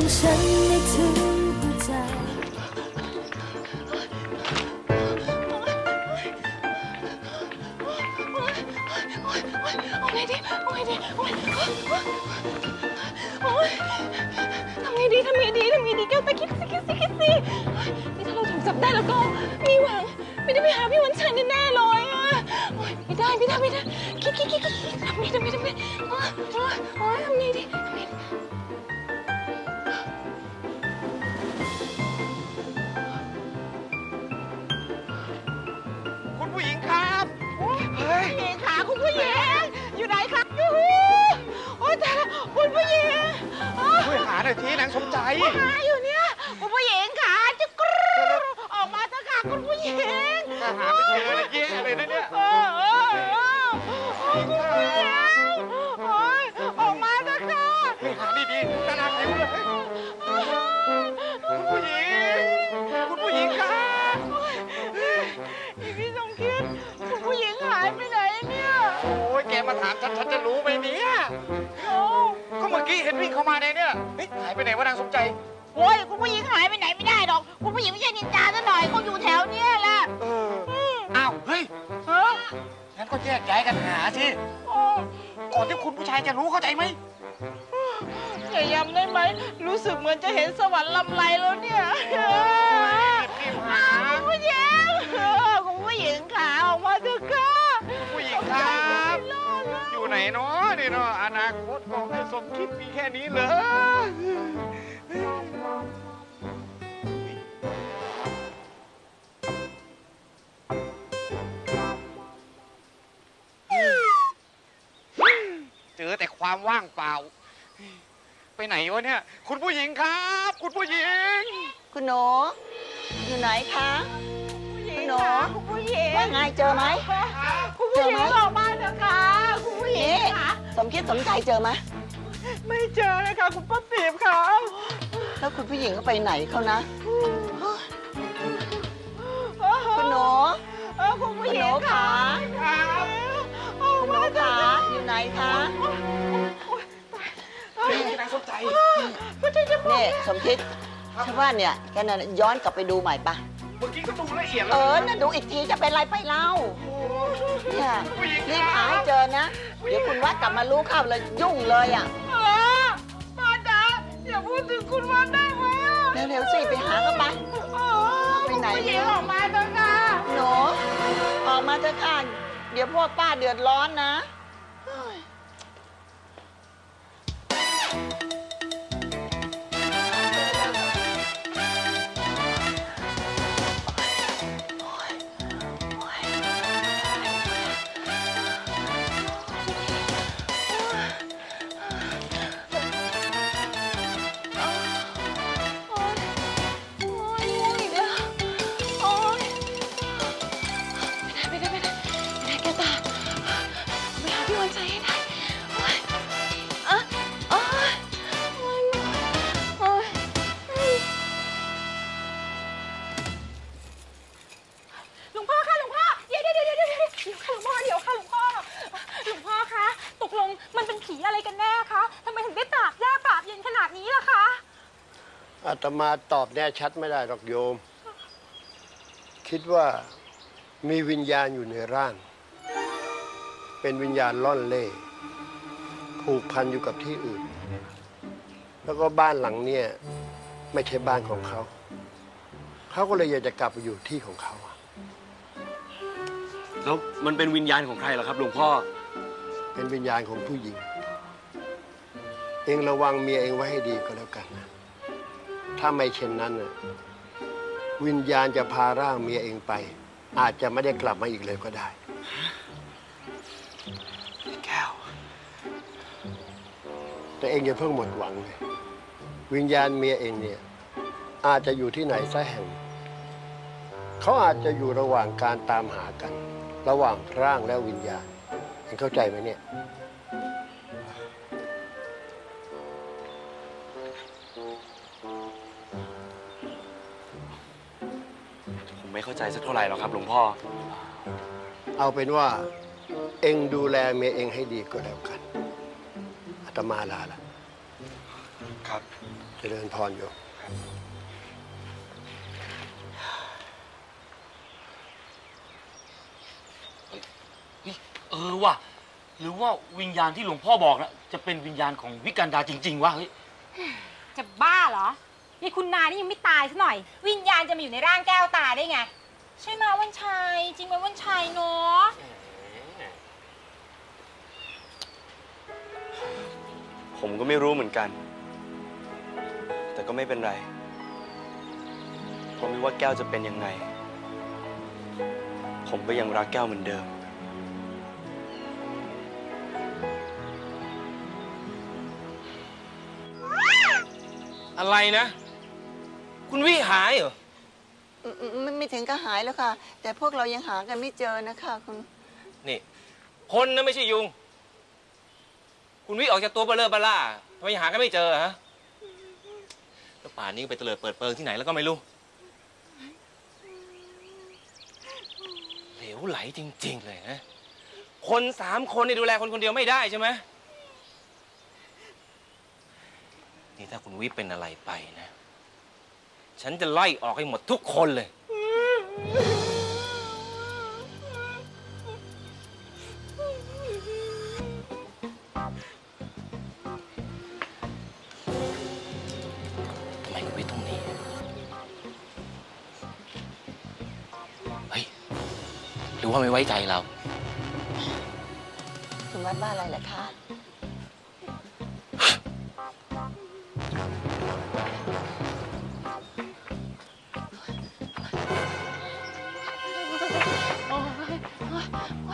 ของฉันให้ถึงหัวใจไงดีเอาไงดีโอ๊ยโอ๊ยทำไงดีทำไงดีทำไงดีแก้วตาคิดสิคิดสิคิดสินี่ถ้าเราถูกจับได้แล้วก็มีหวังไม่ได้ไปหาพี่วันชัยแน่ๆเลยอะไม่ได้ไม่ได้ไม่ได้คิดคิดคิดคิดคิดทำไงทำไงทำไง น่อยทีนางสมใจ หาอยู่เนี่ยคุณผู้หญิงขาจะกรูดออกมาเถอะค่ะคุณผู้หญิงถ้าหาไม่เจอนะแย่เลยนะเนี่ย เออเออเออ ก็แยกย้ายกันหาสิโอ้ก่อนที่คุณผู้ชายจะรู้เข้าใจไหมอย่าย้ำได้ไหม รู้สึกเหมือนจะเห็นสวรรค์ลำไรแล้วเนี่ยรีบหา คุณผู้หญิงคุณผู้หญิงขาออกมาเถอะค่ะผู้หญิงครับรอดแล้วอยู่ไหนเนาะนี่เนาะอนาคตของแม่สมคิดมีแค่นี้เลยเอแต่ความว่างเปล่า ไปไหนวะเนี่ย คุณผู้หญิงครับ คุณผู้หญิง คุณหนูอยู่ไหนคะคุณผู้หญิงหนูขาคุณผู้หญิงว่าไงเจอไหมคุณผู้หญิงออกมาเถอะค่ะคุณผู้หญิงนี่ค่ะสมคิดสมใจเจอไหมไม่เจอเลยค่ะคุณป้าปีบค่ะแล้วคุณผู้หญิงก็ไปไหนเขานะคุณหนูเออคุณผู้หญิงคุณหนูขาครับออกคุณหมานูเถอะ ขาค่ะอยู่ไหนคะนางสมใจไม่ใช่จะบอกนี่สมคิดฉันว่าเนี่ยแกน่ะย้อนกลับไปดูใหม่ปะเมื่อกี้ก็ดูละเอียดเอแล้วอน่ะดูอีกทีจะเป็นไรไปเล่าเนี่ยรีบหาให้เจอนะ เดี๋ยวคุณว่ากลับมารู้เข้าเลยยุ่งเลยอะเออป้าจ๋าอย่าพูดถึงคุณวันได้ไหมอะเร็วๆสิไปหากันไปเออไปไหนคุณผู้หญิงออกมาเถอะค่ะ หนูออกมาเถอะค่ะ เดี๋ยวพวกป้าเดือดร้อนนะ อาตมาตอบแน่ชัดไม่ได้หรอกโยม คิดว่ามีวิญญาณอยู่ในร่าง เป็นวิญญาณล่อนเล่ผูกพันอยู่กับที่อื่น แล้วก็บ้านหลังเนี่ยไม่ใช่บ้านของเขา เขาก็เลยอยากจะกลับไปอยู่ที่ของเขาอะแล้วมันเป็นวิญญาณของใครล่ะครับหลวงพ่อ เป็นวิญญาณของผู้หญิง เองระวังเมียเองไว้ให้ดีก็แล้วกันนะ ถ้าไม่เช่นนั้นน่ะวิญญาณจะพาร่างเมียเองไป อาจจะไม่ได้กลับมาอีกเลยก็ได้ แก้ว แต่เองอย่าเพิ่งหมดหวังเลยวิญญาณเมียเองเนี่ย อาจจะอยู่ที่ไหนสักแห่ง เขาอาจจะอยู่ระหว่างการตามหากัน ระหว่างร่างและวิญญาณเองเข้าใจไหมเนี่ย ใจสักเท่าไหร่หรอกครับหลวงพ่อ เอาเป็นว่า เองดูแลเมียเองให้ดีก็แล้วกันอาตมาลาละครับ เจริญพรโยมเออว่ะหรือว่าวิญญาณที่หลวงพ่อบอกนะจะเป็นวิญญาณของวิกันดาจริง ๆวะเฮ้ยจะบ้าเหรอ นี่คุณนานี่ยังไม่ตายซะหน่อย วิญญาณจะมาอยู่ในร่างแก้วตาได้ไง ใช่ไหมวันชัย จริงไหมวันชัยเนาะผมก็ไม่รู้เหมือนกัน แต่ก็ไม่เป็นไรเพราะไม่ว่าแก้วจะเป็นยังไง ผมก็ยังรักแก้วเหมือนเดิม อะไรนะ คุณวิหายเหรอ ไม่ไม่ถึงก็หายแล้วค่ะ แต่พวกเรายังหากันไม่เจอนะคะคุณ นี่คนนะไม่ใช่ยุง คุณวิออกจากตัวเบลเลอร์บล่าทำไมหากันไม่เจอฮะแล้วป่านนี้ไปเตลิดเปิดเปิงที่ไหนแล้วก็ไม่รู้เหลวไหลจริง ๆ เลยนะ คนสามคนนี่ดูแลคนคนเดียวไม่ได้ใช่ไหมนี่ถ้าคุณวิเป็นอะไรไปนะ ฉันจะไล่ออกให้หมดทุกคนเลย ทำไมคุณวิตรงนี้ เฮ้ย หรือว่าไม่ไว้ใจเรา คุณวัดว่าอะไรเหรอคะ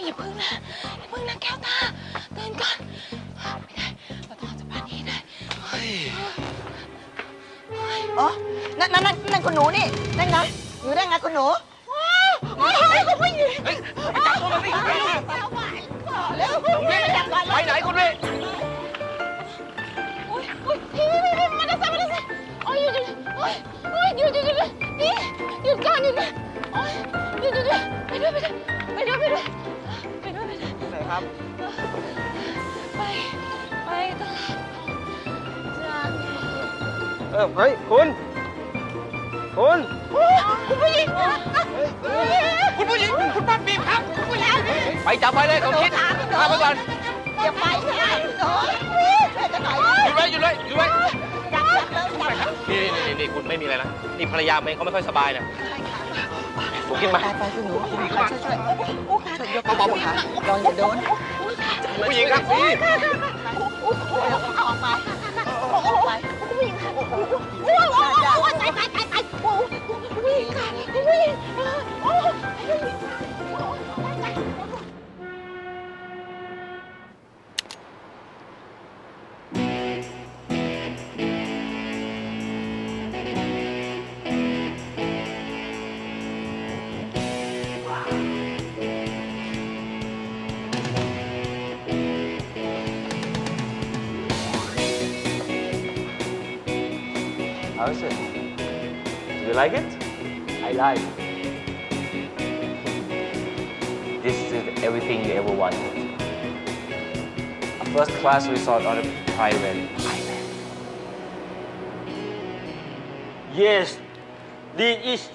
อ๊ยโอ้ยอย่าพึ่งนะอย่าพึ่งนะแก้วตาเดินก่อนไม่ได้เราต้องออกจากบ้านนี้ให้ได้โอ๊ยโอ๊ยอ๋อนั่นนั่นนั่นนั่นคุณหนูนี่นั่นไงอยู่ได้ไงคุณหนูโอ๊ยโอ๊ยคุณผู้หญิงเฮ้ยไปจับตัวมันสิไปดูเร็วคุณพี่มาจับก่อนไปไหนคุณวิโอ๊ยโอ๊ยพี่พี่พี่พี่มาได้สิมาได้สิโอ๊ยหยุดหยุดโอ๊ยโอ๊ยหยุดหยุดหยุดหยุดพี่หยุดก่อนหยุดก่อนโอ๊ยหยุดหยุดหยุดไปด้วยไปด้วยไปด้วยไปด้วย ครับ ไป ไปตลาดจานเออเฮ้ยคุณ คุณคุณผู้หญิงนะคุณผู้หญิงคุณป้าบีบครับคุณผู้หญิงไปจับไปเลยสมคิดพาไปก่อนอย่าไปค่ะคุณหนูช่วยกันหน่อยหยุดไว้หยุดไว้หยุดไว้จับจับเลยจับนี่นี่นี่นี่คุณไม่มีอะไรนะนี่ภรรยาผมเองเขาไม่ค่อยสบายนะ ผมขึ้นมาไปไปคุณหนูช่วยช่วยช่วยยกเบาๆค่ะลองอย่าโดนผู้หญิงครับพี่เอาออกไปเอาออกไปโอ้ยโอ้ยโอ้ยตายตายตายตายโอ้ยคุณผู้หญิงค่ะผู้หญิง is it? Do you like it? I like. This is everything you ever wanted. A first class resort on a private island. Yes, this is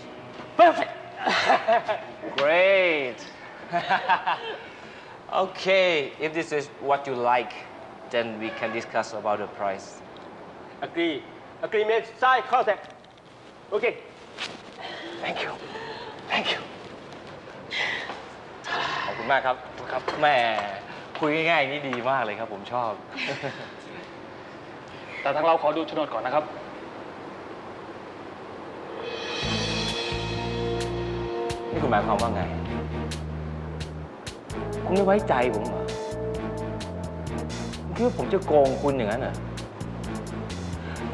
perfect. Great. okay, if this is what you like, then we can discuss about the price. Agree. Agreement. Sign contract. Okay. Thank you. Thank you. ขอบคุณมากครับครับแหม่คุยง่ายง่างนี้ดีมากเลยครับ ผมชอบ แต่ทางเราขอดูโฉนดก่อนนะครับ นี่คุณหมายความว่าไง คุณไม่ไว้ใจผมเหรอ คุณคิดว่าผมจะโกงคุณอย่างนั้นเหรอ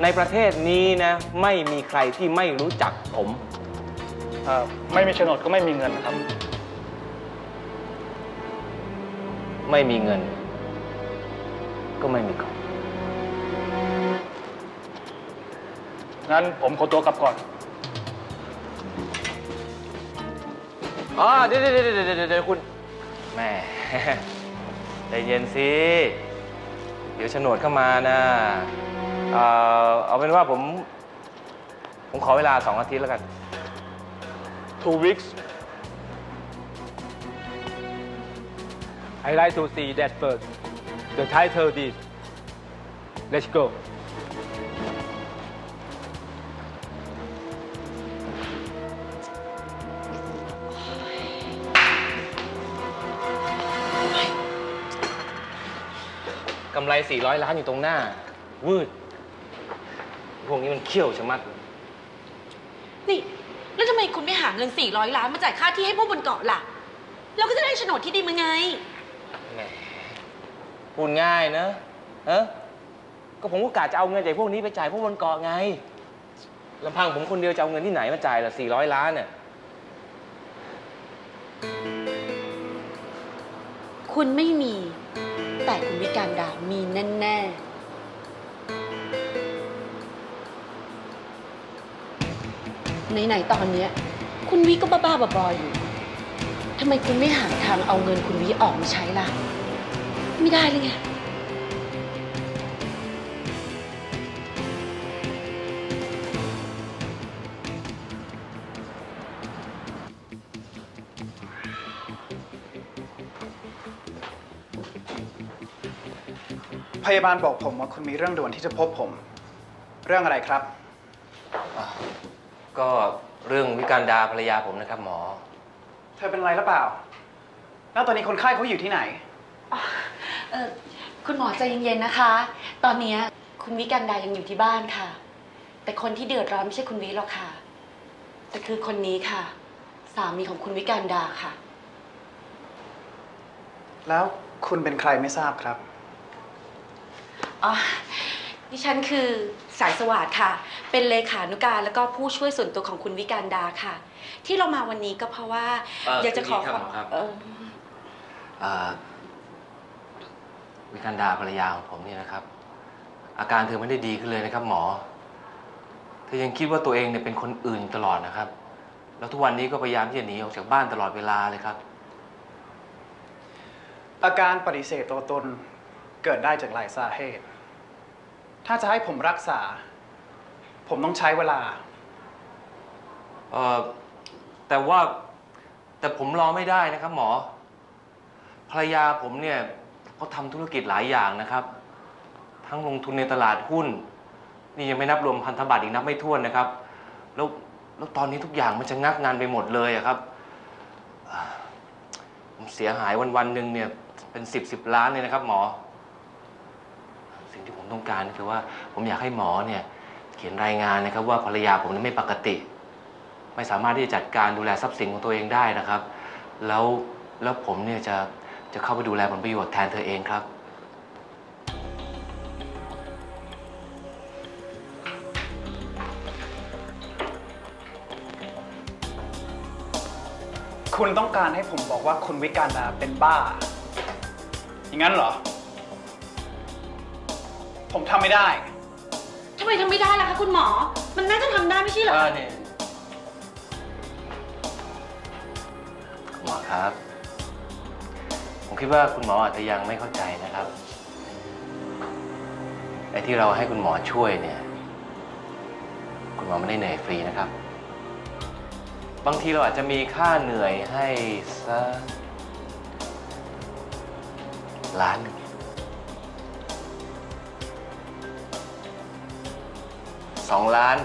ในประเทศนี้นะไม่มีใครที่ไม่รู้จักผม เอ่อไม่มีโฉนดก็ไม่มีเงินนะครับ ไม่มีเงิน ก็ไม่มีของงั้นผมขอตัวกลับก่อน อ๋อเดี๋ยวเดี๋ยวเดี๋ยวเดี๋ยวเดี๋ยวคุณแหม่ ใจเย็นสิ เดี๋ยวโฉนดเข้ามานะ เอ่อเอาเป็นว่าผม ผมขอเวลาสองอาทิตย์แล้วกัน two weeks I like to see that first the title is let's go กำไร 400 ล้านอยู่ตรงหน้าวืด พวกนี้มันเขี้ยวชะมัด นี่ แล้วทำไมคุณไม่หาเงิน 400 ล้านมาจ่ายค่าที่ให้พวกบนเกาะล่ะ เราก็จะได้โฉนดที่ดินมาไง แหมพูดง่ายนะเออก็ผมก็กะจะเอาเงินจากพวกนี้ไปจ่ายพวกบนเกาะไงลำพังผมคนเดียวจะเอาเงินที่ไหนมาจ่ายล่ะ400 ล้านเนี่ยคุณไม่มี แต่คุณวิการดามีแน่ ๆ ไหนๆตอนเนี้ย คุณวิก็บ้าๆบอๆอยู่ทำไมคุณไม่หาทางเอาเงินคุณวิออกมาใช้ล่ะ ไม่ได้เลยไง พยาบาลบอกผมว่าคุณมีเรื่องด่วนที่จะพบผม เรื่องอะไรครับ ก็เรื่องวิการดาภรรยาผมนะครับหมอ เธอเป็นอะไรหรือเปล่า แล้วตอนนี้คนไข้เขาอยู่ที่ไหน เออคุณหมอใจเย็นๆนะคะ ตอนเนี้ยคุณวิกันดายังอยู่ที่บ้านค่ะ แต่คนที่เดือดร้อนไม่ใช่คุณวิหรอกค่ะ แต่คือคนนี้ค่ะ สามีของคุณวิกันดาค่ะ แล้วคุณเป็นใครไม่ทราบครับ อ๋อ ดิฉันคือสายสวัสดิ์ค่ะ เป็นเลขานุการแล้วก็ผู้ช่วยส่วนตัวของคุณวิการดาค่ะ ที่เรามาวันนี้ก็เพราะว่าเอ่ออยากจะขอคืออย่างนี้ครับหมอครับ เออเอ่อวิการดาภรรยาของผมเนี่ยนะครับ อาการเธอไม่ได้ดีขึ้นเลยนะครับ หมอ เธอยังคิดว่าตัวเองเนี่ยเป็นคนอื่นตลอดนะครับ แล้วทุกวันนี้ก็พยายามที่จะหนีออกจากบ้านตลอดเวลาเลยครับ อาการปฏิเสธตัวตนเกิดได้จากหลายสาเหตุ ถ้าจะให้ผมรักษา ผมต้องใช้เวลา เอ่อแต่ว่าแต่ผมรอไม่ได้นะครับหมอ ภรรยาผมเนี่ยเขาทำธุรกิจหลายอย่างนะครับ ทั้งลงทุนในตลาดหุ้น นี่ยังไม่นับรวมพันธบัตรอีกนับไม่ถ้วนนะครับ แล้วแล้วตอนนี้ทุกอย่างมันจะงักงานไปหมดเลยอะครับอ่าผมเสียหายวันวันๆหนึ่งเนี่ยเป็นสิบสิบล้านเลยนะครับหมอ สิ่งที่ผมต้องการก็คือว่าผมอยากให้หมอเนี่ยเขียนรายงานนะครับ ว่าภรรยาผมนั้นไม่ปกติ ไม่สามารถที่จะจัดการดูแลทรัพย์สินของตัวเองได้นะครับ แล้วแล้วผมเนี่ยจะจะเข้าไปดูแลผลประโยชน์แทนเธอเองครับ คุณต้องการให้ผมบอกว่าคุณวิการดาเป็นบ้า อย่างนั้นเหรอ ผมทำไม่ได้ทำไมทำไม่ได้ล่ะคะคุณหมอ มันน่าจะทำได้ไม่ใช่เหรอ เอคะอเนี่ยคุณหมอครับ ผมคิดว่าคุณหมออาจจะยังไม่เข้าใจนะครับ ไอ้ที่เราให้คุณหมอช่วยเนี่ย คุณหมอไม่ได้เหนื่อยฟรีนะครับ บางทีเราอาจจะมีค่าเหนื่อยให้สักล้านหนึ่ง สองล้าน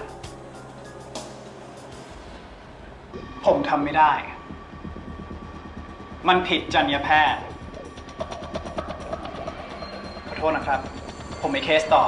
ผมทำไม่ได้ มันผิดจรรยาแพทย์ ขอโทษนะครับ ผมมีเคสต่อ